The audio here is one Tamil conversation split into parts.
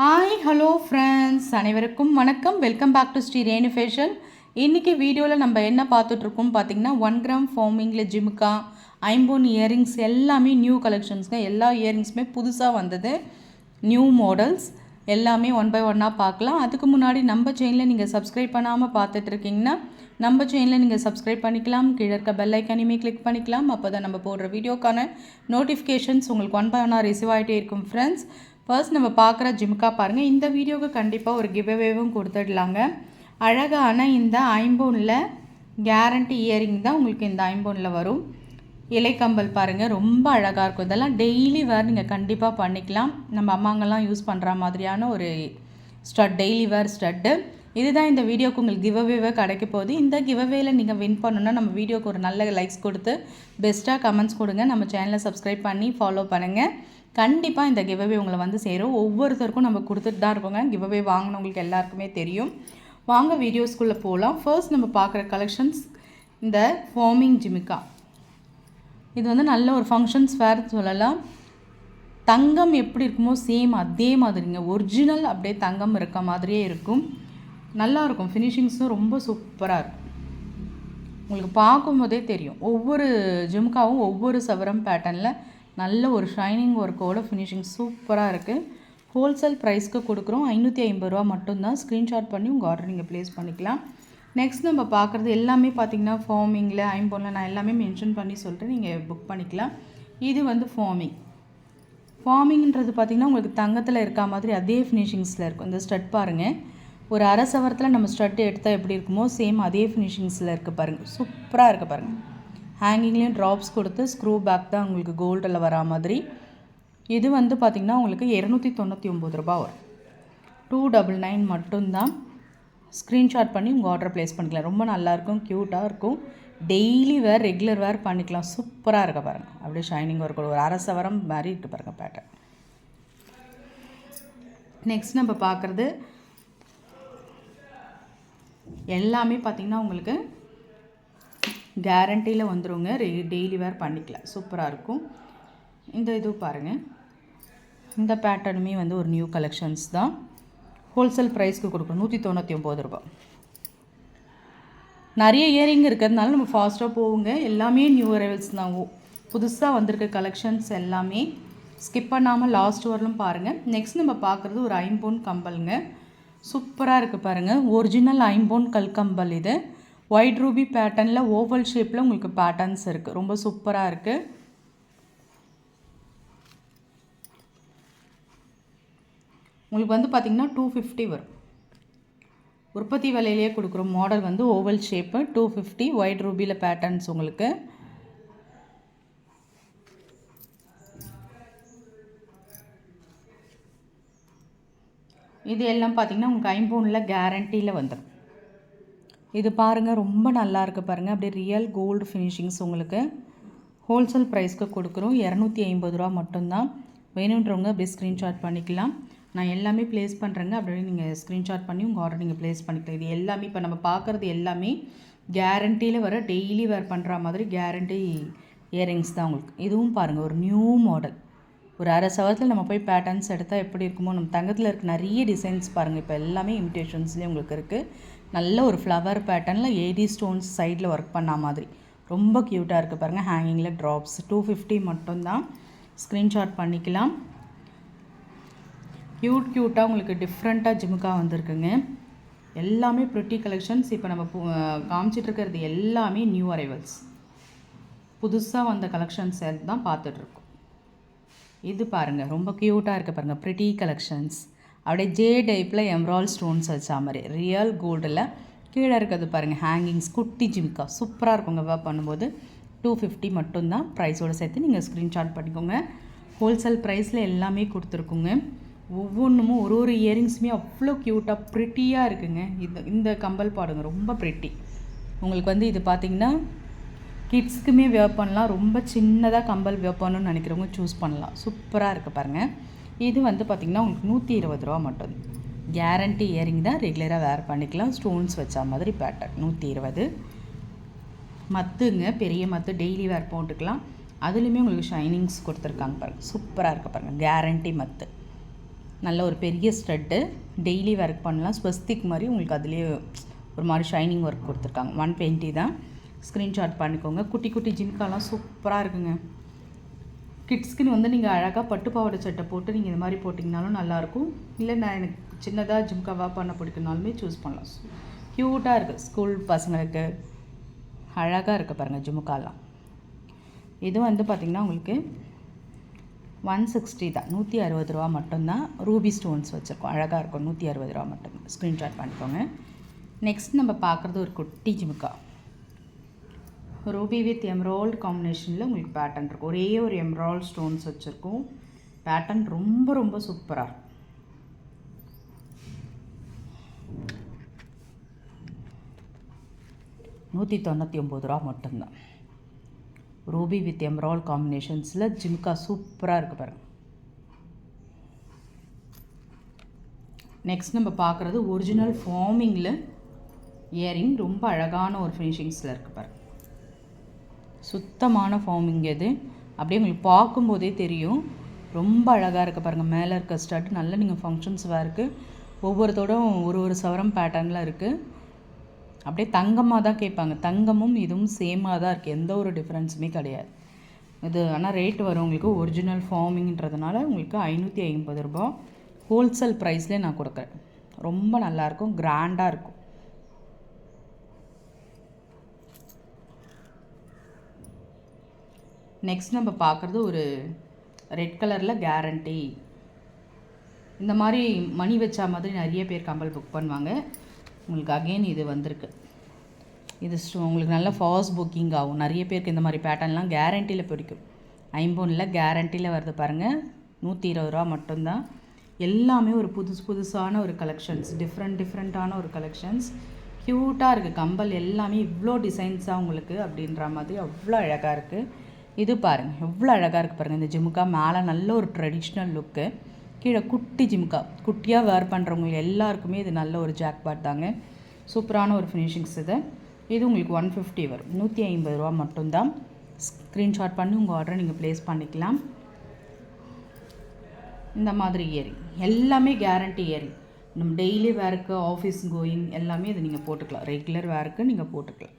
ஹாய் ஹலோ ஃப்ரெண்ட்ஸ் அனைவருக்கும் வணக்கம். Welcome back to Sri Renu fashion இன்றைக்கி வீடியோவில் நம்ம என்ன பார்த்துட்ருக்கோம் பார்த்தீங்கன்னா ஒன் கிராம் ஃபார்மிங்கில் ஜிமுக்கா ஐம்போன் இயரிங்ஸ் எல்லாமே நியூ கலெக்ஷன்ஸ்ங்க எல்லா இயரிங்ஸுமே புதுசாக வந்தது. நியூ மாடல்ஸ் எல்லாமே ஒன் பை ஒன்னாக பார்க்கலாம். அதுக்கு முன்னாடி நம்ம செயினில் நீங்கள் சப்ஸ்கிரைப் பண்ணாமல் பார்த்துட்ருக்கீங்கன்னா நம்ம செயினில் நீங்கள் சப்ஸ்கிரைப் பண்ணிக்கலாம். கீழே இருக்க பெல் ஐக்கானையுமே கிளிக் பண்ணிக்கலாம். அப்போ தான் நம்ம போடுற வீடியோக்கான நோட்டிஃபிகேஷன்ஸ் உங்களுக்கு ஒன் பை ஒன்னாக ரிசீவ் ஆகிட்டே இருக்கும் ஃப்ரெண்ட்ஸ் ஃபர்ஸ்ட் நம்ம பார்க்குற ஜிம்கா பாருங்கள் இந்த வீடியோவுக்கு கண்டிப்பாக ஒரு கிவ்அவேவும் கொடுத்துடலாங்க. அழகான இந்த ஐம்போனில் கேரண்டி இயரிங் தான் உங்களுக்கு இந்த ஐம்போனில் வரும். இலைக்கம்பல் பாருங்கள் ரொம்ப அழகாக இருக்கும். இதெல்லாம் டெய்லி வேர் நீங்கள் கண்டிப்பாக பண்ணிக்கலாம். நம்ம அம்மாங்கெல்லாம் யூஸ் பண்ணுற மாதிரியான ஒரு ஸ்டட் டெய்லி வேர் ஸ்டட்டு இதுதான் இந்த வீடியோக்கு உங்களுக்கு கிவ்அவேவே கிடைக்க போகுது. இந்த கிவ்அவேல நீங்கள் வின் பண்ணணுன்னா நம்ம வீடியோக்கு ஒரு நல்ல லைக்ஸ் கொடுத்து பெஸ்ட்டாக கமெண்ட்ஸ் கொடுங்க. நம்ம சேனலை சப்ஸ்கிரைப் பண்ணி ஃபாலோ பண்ணுங்கள் கண்டிப்பாக இந்த கிவ்அவே உங்களை வந்து சேரும். ஒவ்வொருத்தருக்கும் நம்ம கொடுத்துட்டு தான் இருக்கோங்க. கிவ்அவே வாங்கினவங்களுக்கு எல்லாருக்குமே தெரியும். வாங்க வீடியோஸ்குள்ளே போகலாம் ஃபர்ஸ்ட் நம்ம பார்க்குற கலெக்ஷன்ஸ் இந்த ஃபார்மிங் ஜிமிக்கா இது வந்து நல்ல ஒரு ஃபங்க்ஷன்ஸ் வேர் சொல்லலாம். தங்கம் எப்படி இருக்குமோ சேம் அதே மாதிரிங்க. ஒரிஜினல் அப்படியே தங்கம் இருக்க மாதிரியே இருக்கும். நல்லாயிருக்கும் ஃபினிஷிங்ஸும் ரொம்ப சூப்பராக இருக்கும். உங்களுக்கு பார்க்கும்போதே தெரியும். ஒவ்வொரு ஜிம்காவும் ஒவ்வொரு சவரம் பேட்டர்னில் நல்ல ஒரு ஷைனிங் ஒர்க்கோட ஃபினிஷிங் சூப்பராக இருக்குது ஹோல்சேல் ப்ரைஸ்க்கு கொடுக்குறோம். ஐநூற்றி ஐம்பது ரூபா மட்டும்தான் ஸ்க்ரீன்ஷாட் பண்ணி உங்கள் ஆர்டர் நீங்கள் ப்ளேஸ் பண்ணிக்கலாம். நெக்ஸ்ட் நம்ம பார்க்குறது எல்லாமே பார்த்தீங்கன்னா ஃபார்மிங்கில் ஐம்பொனில் நான் எல்லாமே மென்ஷன் பண்ணி சொல்லிட்டு நீங்கள் புக் பண்ணிக்கலாம். இது வந்து ஃபார்மிங் ஃபார்மிங்ன்றது பார்த்திங்கன்னா உங்களுக்கு தங்கத்தில் இருக்கா மாதிரி அதே ஃபினிஷிங்ஸில் இருக்கும். இந்த ஸ்டட் பாருங்கள் ஒரு அரை சவரத்தில் நம்ம ஸ்டட் எடுத்தால் எப்படி இருக்குமோ சேம் அதே ஃபினிஷிங்ஸில் இருக்குது பாருங்கள் சூப்பராக இருக்குது பாருங்கள் ஹேங்கிங்லேயும் ட்ராப்ஸ் கொடுத்து ஸ்க்ரூ பேக் தான் உங்களுக்கு கோல்டில் வரா மாதிரி. இது வந்து பார்த்திங்கன்னா உங்களுக்கு இரநூத்தி தொண்ணூற்றி ஒம்பது ரூபா வரும். டூ டபுள் நைன் மட்டும்தான். ஸ்க்ரீன்ஷாட் பண்ணி உங்கள் ஆர்டர் ப்ளேஸ் பண்ணிக்கலாம். ரொம்ப நல்லாயிருக்கும் க்யூட்டாக இருக்கும். டெய்லி வேர் ரெகுலர் வேர் பண்ணிக்கலாம். சூப்பராக இருக்க பாருங்கள் அப்படியே ஷைனிங் ஒர்க் ஒரு அரசவரம் மாதிரி இருக்கு பாருங்கள் பேட்டர் நெக்ஸ்ட் நம்ம பார்க்குறது எல்லாமே பார்த்திங்கன்னா உங்களுக்கு கேரண்டியில் வந்துருங்க. டெய்லி வேர் பண்ணிக்கலாம் சூப்பராக இருக்கும். இந்த இது பாருங்கள் இந்த பேட்டர்னுமே வந்து ஒரு நியூ கலெக்ஷன்ஸ் தான். ஹோல்சேல் ப்ரைஸ்க்கு கொடுக்குறோம் நூற்றி தொண்ணூற்றி ஒம்பது ரூபா நிறைய இயரிங் இருக்கிறதுனால நம்ம ஃபாஸ்ட்டாக போவோங்க எல்லாமே நியூ அரைவல்ஸ் தான். புதுசாக வந்திருக்க கலெக்ஷன்ஸ் எல்லாமே ஸ்கிப் பண்ணாமல் லாஸ்ட் வரலும் பாருங்கள் நெக்ஸ்ட் நம்ம பார்க்குறது ஒரு ஐம்பொன் கம்பலுங்க. சூப்பராக இருக்குது பாருங்கள் ஒரிஜினல் ஐம்பொன் கல் கம்பல் இது. ஒயிட் ரூபி பேட்டர்னில் ஓவல் ஷேப்பில் உங்களுக்கு பேட்டர்ன்ஸ் இருக்குது ரொம்ப சூப்பராக இருக்குது உங்களுக்கு வந்து பார்த்திங்கன்னா டூ ஃபிஃப்டி வரும். உற்பத்தி விலையிலேயே கொடுக்குற மாடல் வந்து oval shape two fifty white ரூபியில் patterns உங்களுக்கு. இது எல்லாம் பார்த்திங்கன்னா உங்களுக்கு ஐம்பூனில் கேரண்டியில் வந்துடும் இது பாருங்கள் ரொம்ப நல்லா இருக்குது பாருங்கள் அப்படியே ரியல் கோல்டு ஃபினிஷிங்ஸ் உங்களுக்கு. ஹோல்சேல் ப்ரைஸ்க்கு கொடுக்குறோம். இரநூத்தி ஐம்பது ரூபா மட்டும்தான். வேணுன்றவங்க அப்படியே ஸ்க்ரீன்ஷாட் பண்ணிக்கலாம். நான் எல்லாமே ப்ளேஸ் பண்ணுறேங்க அப்படியே நீங்கள் ஸ்க்ரீன்ஷாட் பண்ணி உங்கள் ஆர்டர் நீங்கள் ப்ளேஸ் பண்ணிக்கலாம். இது எல்லாமே இப்போ நம்ம பார்க்குறது எல்லாமே கேரண்டியில் வர டெய்லி வேர் பண்ணுற மாதிரி கேரண்டி இயரிங்ஸ் தான் உங்களுக்கு. இதுவும் பாருங்கள் ஒரு நியூ மாடல் ஒரு அரை சவரத்தில் நம்ம போய் பேட்டர்ன்ஸ் எடுத்தால் எப்படி இருக்குமோ நம்ம தங்கத்தில் இருக்க நிறைய டிசைன்ஸ் பாருங்கள் இப்போ எல்லாமே இமிட்டேஷன்ஸ்லேயும் உங்களுக்கு இருக்குது நல்ல ஒரு ஃப்ளவர் பேட்டர்னில் எயிட்டி ஸ்டோன்ஸ் சைடில் ஒர்க் பண்ண மாதிரி. ரொம்ப க்யூட்டாக இருக்குது பாருங்கள் ஹேங்கிங்கில் ட்ராப்ஸ் டூ ஃபிஃப்டி மட்டும்தான். ஸ்க்ரீன்ஷாட் பண்ணிக்கலாம். க்யூட் க்யூட்டாக உங்களுக்கு டிஃப்ரெண்ட்டாக ஜிமுக்காக வந்திருக்குங்க. எல்லாமே ப்ரிட்டி கலெக்ஷன்ஸ் இப்போ நம்ம காமிச்சிட்டு இருக்கிறது எல்லாமே நியூ அரைவல்ஸ் புதுசாக வந்த கலெக்ஷன்ஸ் தான் பார்த்துட்ருக்கோம் இது பாருங்கள் ரொம்ப க்யூட்டாக இருக்குது பாருங்கள் ப்ரிட்டி கலெக்ஷன்ஸ் அப்படியே ஜே டைப்பில் எம்ரால் ஸ்டோன்ஸ் வச்சா மாதிரி ரியல் கோல்டில் கீழே இருக்கிறது பாருங்கள் ஹேங்கிங்ஸ் குட்டி ஜிம்கா சூப்பராக இருக்குங்க வேர் பண்ணும்போது. டூ ஃபிஃப்டி மட்டும்தான் ப்ரைஸோடு சேர்த்து நீங்கள் ஸ்க்ரீன்ஷாட் பண்ணிக்கோங்க. ஹோல்சேல் ப்ரைஸில் எல்லாமே கொடுத்துருக்குங்க. ஒவ்வொன்றுமும் ஒரு ஒரு இயரிங்ஸுமே அவ்வளோ க்யூட்டாக ப்ரிட்டியாக இருக்குங்க. இந்த இந்த கம்பல் பாடுங்க ரொம்ப ப்ரிட்டி உங்களுக்கு வந்து இது பார்த்திங்கன்னா கிட்ஸ்க்குமே வேர் பண்ணலாம். ரொம்ப சின்னதாக கம்பல் வேர் பண்ணணும்னு நினைக்கிறவங்க சூஸ் பண்ணலாம். சூப்பராக இருக்குது பாருங்கள் இது வந்து பார்த்திங்கன்னா உங்களுக்கு நூற்றி இருபது ரூபா மட்டும். கேரண்டி இயரிங் தான் ரெகுலராக வேர் பண்ணிக்கலாம். ஸ்டோன்ஸ் வச்ச மாதிரி பேட்டர்ன் நூற்றி இருபது. மத்துங்க பெரிய மத்து டெய்லி வேர் போட்டுக்கலாம். அதுலேயுமே உங்களுக்கு ஷைனிங்ஸ் கொடுத்துருக்காங்க பாருங்கள் சூப்பராக இருக்குது பாருங்கள் கேரண்டி மத்து. நல்ல ஒரு பெரிய ஸ்ட்ரெட்டு டெய்லி ஒர்க் பண்ணலாம். ஸ்வஸ்திக் மாதிரி உங்களுக்கு அதுலேயே ஒரு மாதிரி ஷைனிங் ஒர்க் கொடுத்துருக்காங்க. ஒன் டுவெண்ட்டி தான். ஸ்க்ரீன்ஷாட் பண்ணிக்கோங்க. குட்டி குட்டி ஜிம்காலாம் சூப்பராக இருக்குங்க. கிட்ஸ்க்குன்னு வந்து நீங்கள் அழகாக பட்டு பாவாடை சட்டை போட்டு நீங்கள் இந்த மாதிரி போட்டிங்கனாலும் நல்லாயிருக்கும். இல்லை நான் எனக்கு சின்னதாக ஜிம்காவாக பண்ண பிடிக்குனாலுமே சூஸ் பண்ணலாம். க்யூட்டாக இருக்குது ஸ்கூல் பசங்களுக்கு அழகாக இருக்குது பாருங்கள் ஜிமுக்காலாம் இது வந்து பார்த்திங்கன்னா உங்களுக்கு ஒன் சிக்ஸ்டி தான். நூற்றி அறுபது ரூபா மட்டும்தான். ரூபி ஸ்டோன்ஸ் வச்சுருக்கோம். அழகாக இருக்கும். நூற்றி அறுபது ரூபா மட்டும். ஸ்க்ரீன்ஷாட் பண்ணிக்கோங்க. நெக்ஸ்ட் நம்ம பார்க்குறது ஒரு குட்டி ஜிமுக்கா ரூபி வித் எம்ரால்டு காம்பினேஷனில் உங்களுக்கு பேட்டர்ன் இருக்கும். ஒரே ஒரு எம்ரால்டு ஸ்டோன்ஸ் வச்சுருக்கோம். பேட்டர்ன் ரொம்ப ரொம்ப சூப்பராக இருக்கும். நூற்றி தொண்ணூற்றி ஒம்பது ரூபா மட்டும்தான். ரூபி வித் எம்ரால் காம்பினேஷன்ஸில் ஜிம்கா சூப்பராக இருக்குது பாருங்கள் நெக்ஸ்ட் நம்ம பார்க்குறது ஒரிஜினல் ஃபார்மிங்கில் இயரிங் ரொம்ப அழகான ஒரு ஃபினிஷிங்ஸில் இருக்குது பாருங்கள் சுத்தமான ஃபார்மிங் இது. அப்படியே உங்களுக்கு பார்க்கும்போதே தெரியும். ரொம்ப அழகாக இருக்குது பாருங்கள் மேலே இருக்க ஸ்டட் நல்ல நீங்கள் ஃபங்க்ஷன்ஸ் இருக்குது ஒவ்வொருத்தோடும் ஒரு ஒரு சவரம் பேட்டர்னில் இருக்குது அப்படியே தங்கமாக தான் கேட்பாங்க. தங்கமும் இதுவும் சேமாக தான் இருக்குது எந்த ஒரு டிஃப்ரென்ஸுமே கிடையாது. இது ஆனால் ரேட் வரும். உங்களுக்கு ஒரிஜினல் ஃபார்மிங்கிறதுனால உங்களுக்கு ஐநூற்றி ஐம்பது ரூபா ஹோல்சேல் ப்ரைஸ்லேயே நான் கொடுக்குறேன். ரொம்ப நல்லாயிருக்கும் கிராண்டாக இருக்கும். நெக்ஸ்ட் நம்ம பார்க்குறது ஒரு ரெட் கலரில் கேரண்டி இந்த மாதிரி மணி வச்சா மாதிரி நிறைய பேர் கம்பல் புக் பண்ணுவாங்க. உங்களுக்கு அகெயின் இது வந்திருக்கு. இது உங்களுக்கு நல்ல ஃபாஸ்ட் புக்கிங் ஆகும். நிறைய பேருக்கு இந்த மாதிரி பேட்டர்ன்லாம் கேரண்டியில் பிடிக்கும். ஐம்போனில் கேரண்டியில் வருது பாருங்கள் நூற்றி இருபது ரூபா மட்டும்தான். எல்லாமே ஒரு புதுசு புதுசான ஒரு கலெக்ஷன்ஸ் டிஃப்ரெண்ட் டிஃப்ரெண்ட்டான ஒரு கலெக்ஷன்ஸ் க்யூட்டாக இருக்குது கம்பல் எல்லாமே இவ்வளோ டிசைன்ஸாக உங்களுக்கு அப்படின்ற மாதிரி அவ்வளோ அழகாக இருக்குது இது பாருங்கள் எவ்வளோ அழகாக இருக்குது பாருங்கள் இந்த ஜிமுக்கா மேலே நல்ல ஒரு ட்ரெடிஷ்னல் லுக்கு கீழே குட்டி ஜிமுக்கா குட்டியாக வேர் பண்ணுறவங்க எல்லாருக்குமே இது நல்ல ஒரு ஜாக்பாட் தாங்க. சூப்பரான ஒரு ஃபினிஷிங்ஸ் இது. இது உங்களுக்கு ஒன் ஃபிஃப்டி வரும். நூற்றி ஐம்பது ரூபா மட்டும்தான். ஸ்க்ரீன்ஷாட் பண்ணி உங்கள் ஆர்டரை நீங்கள் ப்ளேஸ் பண்ணிக்கலாம். இந்த மாதிரி இயரிங் எல்லாமே கேரண்டி இயரிங் நம்ம டெய்லி வேருக்கு ஆஃபீஸ் கோயிங் எல்லாமே இதை நீங்கள் போட்டுக்கலாம். ரெகுலர் வேருக்கு நீங்கள் போட்டுக்கலாம்.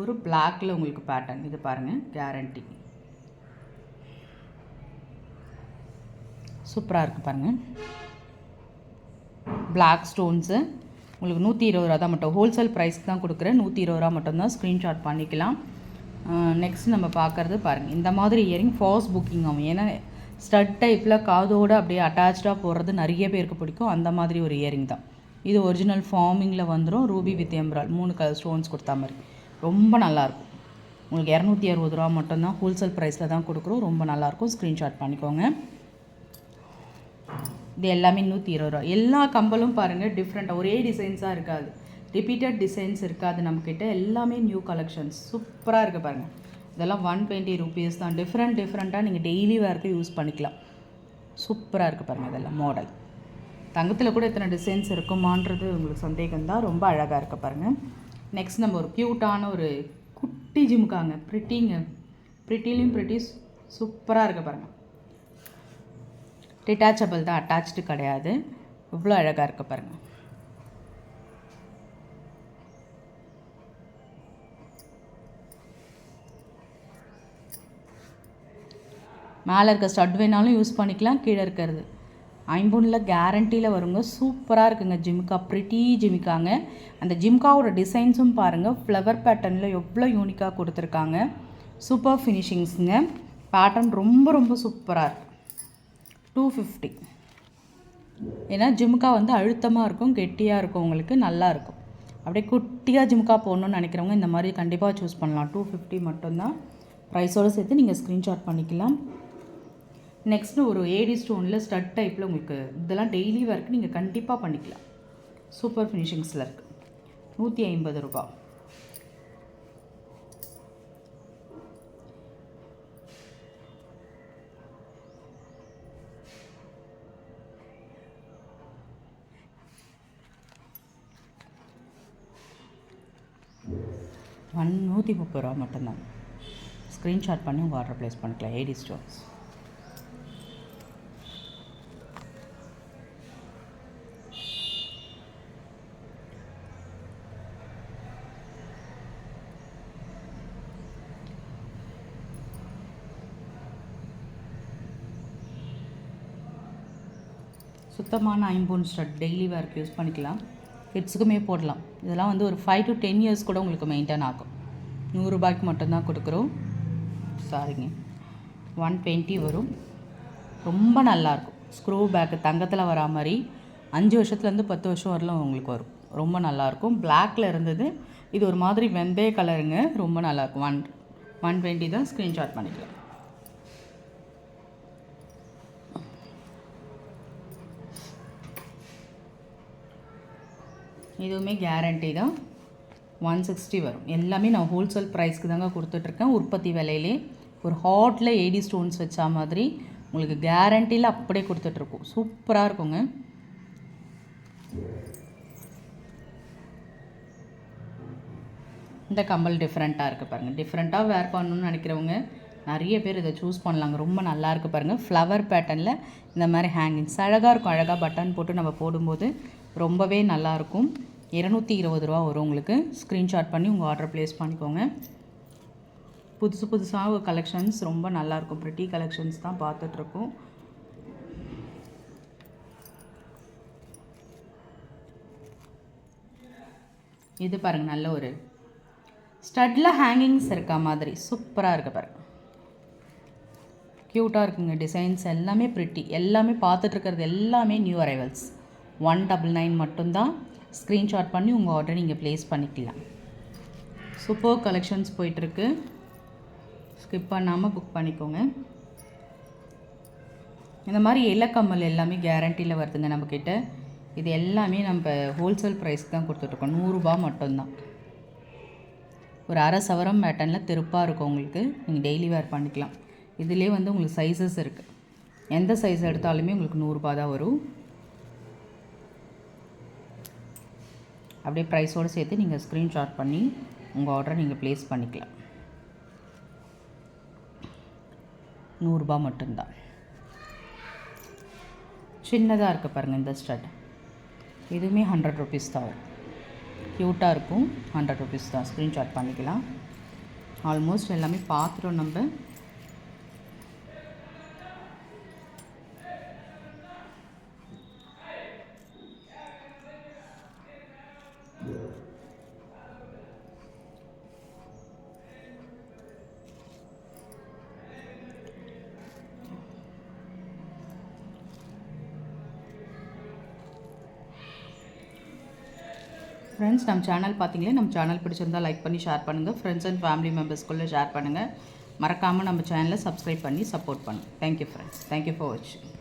ஒரு பிளாக்கில் உங்களுக்கு பேட்டர்ன் இது பாருங்கள் கேரண்டி சூப்பராக இருக்குது பாருங்கள் பிளாக் ஸ்டோன்ஸு உங்களுக்கு நூற்றி இருபது ரூபா தான் மட்டும். ஹோல்சேல் ப்ரைஸ்க்கு தான் கொடுக்குறேன். நூற்றி இருபது ரூபா மட்டும்தான் ஸ்க்ரீன்ஷாட் பண்ணிக்கலாம். நெக்ஸ்ட் நம்ம பார்க்குறது பாருங்கள் இந்த மாதிரி இயரிங் ஃபாஸ்ட் புக்கிங் ஆகும். ஏன்னா ஸ்டட் டைப்பில் காதோடு அப்படியே அட்டாச்சாக போடுறது நிறைய பேருக்கு பிடிக்கும். அந்த மாதிரி ஒரு இயரிங் தான். இது ஒரிஜினல் ஃபார்மிங்கில் வந்துடும் ரூபி வித் எம்ப்ரால் மூணு கலர் ஸ்டோன்ஸ் கொடுத்தா மாதிரி. ரொம்ப நல்லாயிருக்கும். உங்களுக்கு இரநூத்தி அறுபது ரூபா மட்டும்தான் ஹோல்சேல் ப்ரைஸில் தான் கொடுக்குறோம். ரொம்ப நல்லாயிருக்கும். ஸ்க்ரீன்ஷாட் பண்ணிக்கோங்க. இது எல்லாமே நூற்றி இருபது ரூபா. எல்லா கம்பலும் பாருங்கள் டிஃப்ரெண்ட்டாக ஒரே டிசைன்ஸாக இருக்காது. ரிப்பீட்டட் டிசைன்ஸ் இருக்காது நம்மக்கிட்ட எல்லாமே நியூ கலெக்ஷன்ஸ் சூப்பராக இருக்குது பாருங்கள் இதெல்லாம் ஒன் டுவெண்ட்டி ருபீஸ் தான். டிஃப்ரெண்ட் டிஃப்ரெண்ட்டாக நீங்கள் டெய்லி வேர்க்கு யூஸ் பண்ணிக்கலாம். சூப்பராக இருக்குது பாருங்கள் இதெல்லாம் மாடல் தங்கத்தில் கூட இத்தனை டிசைன்ஸ் இருக்குமான்றது உங்களுக்கு சந்தேகம் தான் ரொம்ப அழகாக இருக்க பாருங்கள் நெக்ஸ்ட் நம்ம ஒரு க்யூட்டான ஒரு குட்டி ஜிம்காங்க ப்ரிட்டிங்க ப்ரிட்டிலையும் ப்ரிட்டி சூப்பராக இருக்க பாருங்கள் டிட்டாச்சபிள் தான் அட்டாச்சு கிடையாது. இவ்வளோ அழகாக இருக்க பாருங்கள் மேலே இருக்க ஸ்டட் வேணாலும் யூஸ் பண்ணிக்கலாம் கீழே இருக்கிறது. ஐம்பொன்னில் கேரண்டியில் வருங்க. சூப்பராக இருக்குங்க ஜிம்கா. ப்ரிட்டி ஜிமிக்காங்க அந்த ஜிம்காவோட டிசைன்ஸும் பாருங்கள் ஃப்ளவர் பேட்டர்னில் எவ்வளோ யூனிக்காக கொடுத்துருக்காங்க. சூப்பர் ஃபினிஷிங்ஸுங்க பேட்டர்ன் ரொம்ப ரொம்ப சூப்பராக இருக்குது டூ ஃபிஃப்டி ஏன்னா ஜிம்கா வந்து அழுத்தமாக இருக்கும் கெட்டியாக இருக்கும் உங்களுக்கு நல்லாயிருக்கும் அப்படியே குட்டியாக ஜிம்கா போகணுன்னு நினைக்கிறவங்க இந்த மாதிரி கண்டிப்பாக சூஸ் பண்ணலாம். டூ ஃபிஃப்டி மட்டும்தான். ப்ரைஸோடு சேர்த்து நீங்கள் ஸ்க்ரீன்ஷாட் பண்ணிக்கலாம். நெக்ஸ்ட்டு ஒரு ஏடி ஸ்டோனில் ஸ்டட் டைப்பில் உங்களுக்கு இதெல்லாம் டெய்லி ஒர்க் நீங்கள் கண்டிப்பாக பண்ணிக்கலாம். சூப்பர் ஃபினிஷிங்ஸில் இருக்குது நூற்றி ஐம்பது ரூபா. ஒன் நூற்றி முப்பது ரூபா மட்டும்தான். ஸ்க்ரீன்ஷாட் பண்ணி உங்கள் ஆர்டர் ப்ளேஸ் பண்ணிக்கலாம். ஏடி ஸ்டோன்ஸ் சுத்தமான ஐம்போன் ஸ்டட் டெய்லி வேர்க்கு யூஸ் பண்ணிக்கலாம். கிட்ஸுக்குமே போடலாம். இதெல்லாம் வந்து ஒரு ஃபைவ் டு டென் இயர்ஸ் கூட உங்களுக்கு மெயின்டைன் ஆகும். நூறுரூபாய்க்கு மட்டும்தான் கொடுக்குறோம். சாரிங்க ஒன் டுவெண்ட்டி வரும். ரொம்ப நல்லாயிருக்கும் ஸ்க்ரூ பேக்கு தங்கத்தில் வரா மாதிரி அஞ்சு வருஷத்துலேருந்து பத்து வருஷம் வரலாம் உங்களுக்கு வரும். ரொம்ப நல்லாயிருக்கும் பிளாக்ல இருந்தது. இது ஒரு மாதிரி வெந்தய கலருங்க ரொம்ப நல்லாயிருக்கும் ஒன் ஒன் டுவெண்ட்டி தான் ஸ்க்ரீன்ஷாட் பண்ணிக்கலாம். இதுவுமே கேரண்டி தான். ஒன் சிக்ஸ்டி வரும். எல்லாமே நான் ஹோல்சேல் ப்ரைஸ்க்கு தாங்க கொடுத்துட்ருக்கேன். உற்பத்தி விலையிலே ஒரு ஹாட்டில் எயிடி ஸ்டோன்ஸ் வச்சா மாதிரி உங்களுக்கு கேரண்டியில் அப்படியே கொடுத்துட்ருக்கோம். சூப்பராக இருக்குங்க. இந்த கம்மல் டிஃப்ரெண்ட்டாக இருக்குது பாருங்கள் டிஃப்ரெண்ட்டாக வேர் பண்ணணும்னு நினைக்கிறவங்க நிறைய பேர் இதை சூஸ் பண்ணலாங்க. ரொம்ப நல்லா இருக்குது பாருங்கள் ஃப்ளவர் பேட்டர்னில் இந்த மாதிரி ஹேங்கிங்ஸ் அழகாக இருக்கும். அழகாக பட்டன் போட்டு நம்ம போடும்போது ரொம்பவே நல்லாயிருக்கும் இரநூத்தி இருபது ரூபா வரும் உங்களுக்கு. ஸ்க்ரீன்ஷாட் பண்ணி உங்கள் ஆர்டர் ப்ளேஸ் பண்ணிக்கோங்க. புதுசு புதுசாக கலெக்ஷன்ஸ் ரொம்ப நல்லாயிருக்கும் ப்ரிட்டி கலெக்ஷன்ஸ் தான் பார்த்துட்ருக்கோம். இது பாருங்கள் நல்ல ஒரு ஸ்டட்டில் ஹேங்கிங்ஸ் இருக்க மாதிரி. சூப்பராக இருக்குது பாருங்கள் க்யூட்டாக இருக்குங்க. டிசைன்ஸ் எல்லாமே ப்ரிட்டி எல்லாமே பார்த்துட்ருக்கிறது எல்லாமே new arrivals one double nine மட்டும்தான். ஸ்க்ரீன்ஷாட் பண்ணி உங்கள் ஆர்டர் நீங்கள் ப்ளேஸ் பண்ணிக்கலாம். சூப்பர் கலெக்ஷன்ஸ் போயிட்டுருக்கு. ஸ்கிப் பண்ணாமல் புக் பண்ணிக்கோங்க. இந்த மாதிரி இலக்கம்மல் எல்லாமே கேரண்டியில் வருதுங்க நம்மக்கிட்ட இது எல்லாமே நம்ம ஹோல்சேல் ப்ரைஸ்க்கு தான் கொடுத்துட்ருக்கோம். நூறுரூபா மட்டும்தான். ஒரு அரை சவரம் பேட்டனில் திருப்பாக இருக்கும் உங்களுக்கு. நீங்கள் டெய்லி வேர் பண்ணிக்கலாம். இதிலே வந்து உங்களுக்கு சைஸஸ் இருக்குது எந்த சைஸ் எடுத்தாலுமே உங்களுக்கு நூறுரூபா தான் வரும். அப்படியே ப்ரைஸோடு சேர்த்து நீங்கள் ஸ்க்ரீன்ஷாட் பண்ணி உங்கள் ஆர்டரை நீங்கள் ப்ளேஸ் பண்ணிக்கலாம். நூறுரூபா மட்டும்தான். சின்னதாக இருக்குது பாருங்கள் இந்த ஸ்டட் இதுவுமே ஹண்ட்ரட் ருபீஸ் தான் க்யூட்டாக இருக்கும் ஹண்ட்ரட் ருபீஸ் தான். ஸ்க்ரீன்ஷாட் பண்ணிக்கலாம். ஆல்மோஸ்ட் எல்லாமே பார்த்துட்டோம் நம்ம. ஃப்ரெண்ட்ஸ் நம்ம சேனல் பார்த்தீங்களே நம்ம சேனல் பிடிச்சிருந்தா லைக் பண்ணி ஷேர் பண்ணுங்கள் ஃப்ரெண்ட்ஸ் அண்ட் ஃபேமிலி மெம்பர்ஸ்குள்ளே ஷேர் பண்ணுங்கள் மறக்காமல் நம்ம சேனலை சப்ஸ்கிரைப் பண்ணி சப்போர்ட் பண்ணுங்கள் தேங்க்யூ ஃப்ரெண்ட்ஸ் தேங்க்யூ ஃபார் வாட்சிங்